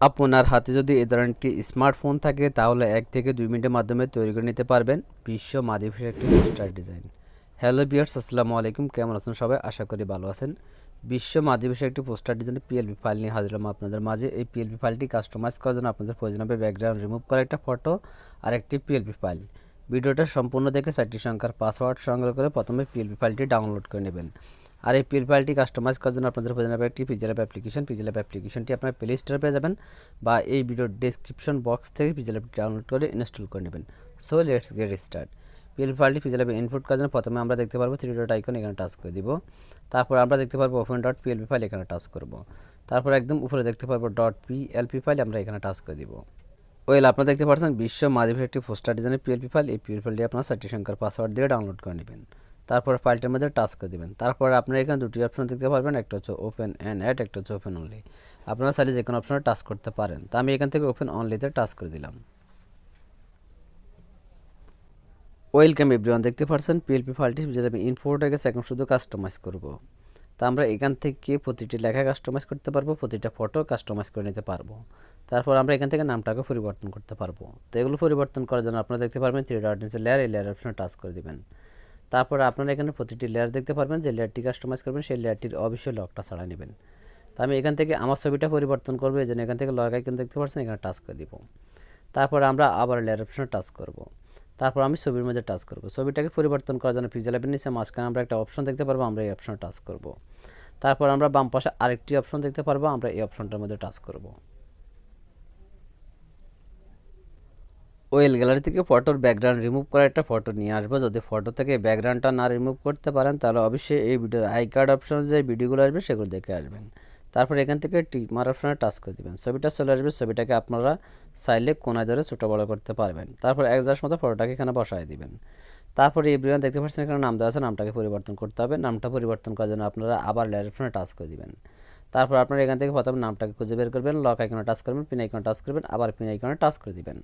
আপনার হাতে যদি এ ধরনের একটি স্মার্টফোন থাকে, তাহলে এক থেকে দুই মিনিটের মাধ্যমে তৈরি করে নিতে পারবেন বিশ্ব মাদিফের একটি পোস্টার ডিজাইন হ্যালো বিয়ার্স আসসালামু আলাইকুম। কেমন আছেন সবাই? আশা করি ভালো আছেন। বিশ্ব মাদিবেশের একটি পোস্টার ডিজাইন পিএলপি ফাইল নিয়ে হাজির হলাম আপনাদের মাঝে। এই পিএলপি ফাইলটি কাস্টমাইজ করার জন্য আপনাদের প্রয়োজন হবে ব্যাকগ্রাউন্ড রিমুভ করা একটা ফটো আর একটি পিএলপি ফাইল ভিডিওটা সম্পূর্ণ দেখে চারটি সংখ্যার পাসওয়ার্ড সংগ্রহ করে প্রথমে পিএলপি ফাইলটি ডাউনলোড করে নেবেন। আর এই পিএল ফাইলটি কাস্টমাইজ করার জন্য আপনাদের প্রয়োজন হবে একটি অ্যাপ অ্যাপ্লিকেশন অ্যাপ অ্যাপ্লিকেশনটি আপনার প্লে স্টোরে পেয়ে যাবেন বা এই ভিডিওর ডেসক্রিপশন বক্স থেকে অ্যাপটি ডাউনলোড করে ইনস্টল করে নেবেন। So let's get start PL ফাইলটি পিজেল অ্যাপে ইনপুট করার জন্য প্রথমে আমরা দেখতে পারব থ্রি ডট আইকন এখানে টাচ করে দিব। তারপর আমরা দেখতে পারব ওপেন ডট পিএলপি ফাইল এখানে টাচ করব। তারপর একদম উপরে দেখতে পারব ডট পিএলপি ফাইল আমরা এখানে টাচ করে দিব। ওয়েল আপনারা দেখতে পাচ্ছেন বিশ্ব মাধবের একটি পোস্টার ডিজাইনের পিএলপি ফাইল এই পিএলপি ফাইলটি আপনার সংখ্যার পাসওয়ার্ড দিয়ে ডাউনলোড করে নেবেন। তারপর ফাইলটির মধ্যে টাচ করে দেবেন। তারপর আপনারা এখানে দুটি অপশন দেখতে পারবেন, একটা হচ্ছে ওপেন অ্যান্ড অ্যাড একটা হচ্ছে ওপেন অনলি আপনারা চাইলে যে কোনো অপশনে টাচ করতে পারেন। তা আমি এখান থেকে ওপেন অনলিতে টাচ করে দিলাম। ওয়েলকাম এভরিওয়ান দেখতে পাচ্ছেন পিএলপি ফাইলটি যেটা আমি ইনফোর্ট হয়ে গেছে এখন শুধু কাস্টমাইজ করব। তা আমরা এখান থেকে প্রতিটি লেখা কাস্টমাইজ করতে পারব, প্রতিটা ফটো কাস্টমাইজ করে নিতে পারব। তারপর আমরা এখান থেকে নামটাকে পরিবর্তন করতে পারব। তো এগুলো পরিবর্তন করার জন্য আপনারা দেখতে পারবেন থ্রি ডট নিচে লেয়ার এই লেয়ার অপশনে টাচ করে দিবেন। তারপর আপনারা এখানে প্রতিটি লেয়ার দেখতে পারবেন, যে লেয়ারটি কাস্টমাইজ করবেন, সেই লেয়ারটির অবশ্যই লকটা ছাড়া নেবেন। তো আমি এখান থেকে আমার ছবিটা পরিবর্তন করব, এই জন্য এখান থেকে লক আইকন দেখতে পাচ্ছেন এখানে টাচ করে দিব। তারপর আমরা আবার লেয়ার অপশনে টাচ করব। তারপর আমি ছবির মধ্যে টাচ করব। ছবিটাকে পরিবর্তন করার জন্য পিজা ল্যাবের নিচে মাঝখানে আমরা একটা অপশন দেখতে পারব, আমরা এই অপশনে টাচ করব। তারপর আমরা বাম পাশে আরেকটি অপশন দেখতে পারব, আমরা এই অপশনটার মধ্যে টাচ করব। ওয়েল গ্যালারি থেকে ফটোর ব্যাকগ্রাউন্ড রিমুভ করা একটা ফটো নিয়ে আসব। যদি ফটো থেকে ব্যাকগ্রাউন্ডটা না রিমুভ করতে পারেন, তাহলে অবশ্যই এই ভিডিওর আই কার্ড অপশন যে ভিডিওগুলো আসবে সেগুলো দেখে আসবেন। তারপর এখান থেকে টিমার অপশনে টাচ করে দেবেন। ছবিটা চলে আসবে, ছবিটাকে আপনারা চাইলে কোনায় ধরে ছোটো বড়ো করতে পারবেন। তারপর এক জাস্ট মতো ফটোটাকে এখানে বসায় দিবেন। তারপরে এভরিওয়ান দেখতে পাচ্ছেন এখানে নাম দেওয়া আছে, নামটাকে পরিবর্তন করতে হবে। নামটা পরিবর্তন করার জন্য আপনারা আবার লেয়ার অপশনে টাচ করে দিবেন। তারপর আপনারা এখান থেকে প্রথমে নামটাকে খুঁজে বের করবেন লক আইকনে টাচ করবেন পিন আইকনে টাচ করবেন, আবার পিন আইকনে টাচ করে দিবেন।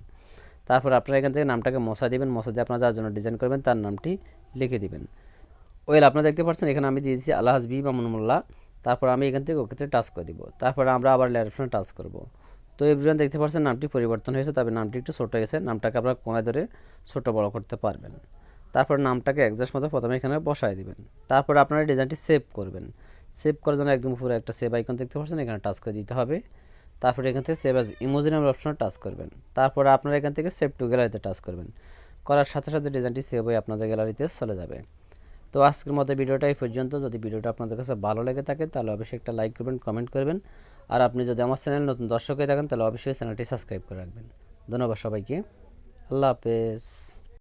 তারপর আপনারা এখান থেকে নামটাকে মশা দিবেন, মশা দিয়ে আপনারা যার জন্য ডিজাইন করবেন তার নামটি লিখে দিবেন। ওয়েল আপনারা দেখতে পাচ্ছেন, এখানে আমি দিয়ে দিচ্ছি আল্লাহ হাসবি মামুনুল্লাহ তারপর আমি এখান থেকে ওকে টাচ করে দিব। তারপর আমরা আবার লেয়ার অপশনে টাচ করব। তো এভরিওয়ান দেখতে পাচ্ছেন, নামটি পরিবর্তন হয়েছে, তবে নামটি একটু ছোটো গেছে। নামটাকে আপনারা কোনায় ধরে ছোটো বড় করতে পারবেন। তারপর নামটাকে একজাস্ট মতো প্রথমে এখানে বসায় দিবেন। তারপর আপনারা ডিজাইনটি সেভ করবেন। সেভ করার জন্য একদম উপরে একটা সেভ আইকন দেখতে পাচ্ছেন, এখানে টাচ করে দিতে হবে। তারপরে এখান থেকে সেভ অ্যাজ ইমোজি নামের অপশনে টাচ করবেন। তারপরে আপনারা এখান থেকে সেভ টু গ্যালারিতে টাচ করবেন। করার সাথে সাথে ডিজাইনটি সেভ হয়ে আপনাদের গ্যালারিতে চলে যাবে। তো আজকের মতো ভিডিওটা এই পর্যন্ত। যদি ভিডিওটা আপনাদের কাছে ভালো লেগে থাকে, তাহলে অবশ্যই একটা লাইক করবেন কমেন্ট করবেন। আর আপনি যদি আমার চ্যানেল নতুন দর্শক হয়ে থাকেন, তাহলে অবশ্যই চ্যানেলটি সাবস্ক্রাইব করে রাখবেন। ধন্যবাদ সবাইকে। আল্লাহ হাফেজ।